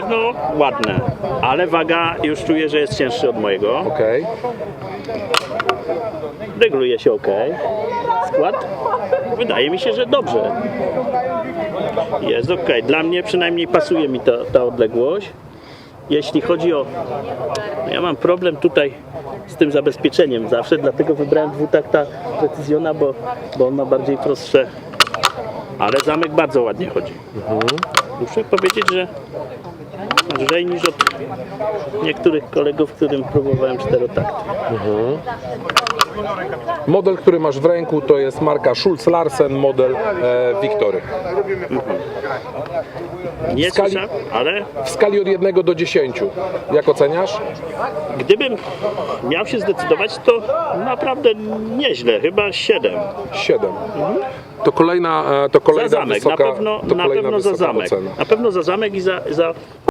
pewno ładne, ale waga już czuję, że jest cięższy od mojego. Okej. Reguluje się ok. Skład wydaje mi się, że dobrze. Jest ok. Dla mnie przynajmniej pasuje mi ta, ta odległość. Jeśli chodzi o. No ja mam problem tutaj z tym zabezpieczeniem zawsze, dlatego wybrałem dwutakta Precyzjona, bo, bo on ma bardziej prostsze. Ale zamek bardzo ładnie chodzi. Muszę powiedzieć, że lżej niż od niektórych kolegów, którym próbowałem czterotakty. Model, który masz w ręku, to jest marka Schulz Larsen, model e, Victory. Nie skali- słyszałem, ale W skali od 1 do 10. Jak oceniasz? Gdybym miał się zdecydować, to naprawdę nieźle, chyba 7. 7. To kolejna, e, to kolejna Za zamek, wysoka, na pewno, to na kolejna pewno za zamek. ocena. Na pewno za zamek i za, za